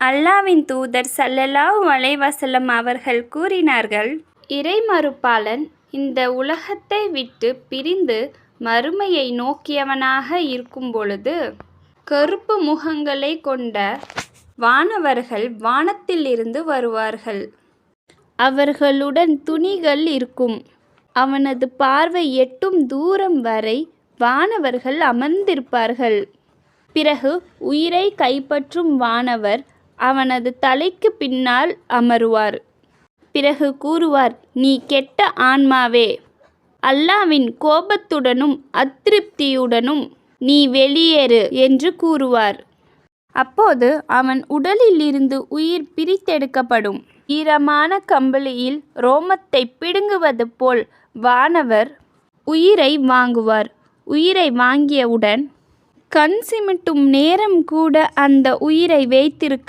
அல்லாவின் தூதர் சல்லல்லாஹ் அலைஹி அவர்கள் கூறினார்கள் இறைமறுப்பாளன் இந்த உலகத்தை விட்டு பிரிந்து மறுமையை நோக்கியவனாக இருக்கும் பொழுது கருப்பு முகங்களை கொண்ட வானவர்கள் வானத்திலிருந்து வருவார்கள். அவர்களுடன் துணிகள் இருக்கும். அவனது பார்வை எட்டும் தூரம் வரை வானவர்கள் அமர்ந்திருப்பார்கள். பிறகு உயிரை கைப்பற்றும் வானவர் அவனது தலைக்கு பின்னால் அமருவார். பிறகு கூறுவார் நீ கெட்ட ஆன்மாவே அல்லாவின் கோபத்துடனும் அதிருப்தியுடனும் நீ வெளியேறு என்று கூறுவார். அப்போது அவன் உடலில் இருந்து உயிர் பிரித்தெடுக்கப்படும். ஈரமான கம்பளியில் ரோமத்தை பிடுங்குவது போல் வானவர் உயிரை வாங்குவார். உயிரை வாங்கியவுடன் கண் சிமிட்டும் நேரம் கூட அந்த உயிரை வைத்திருக்க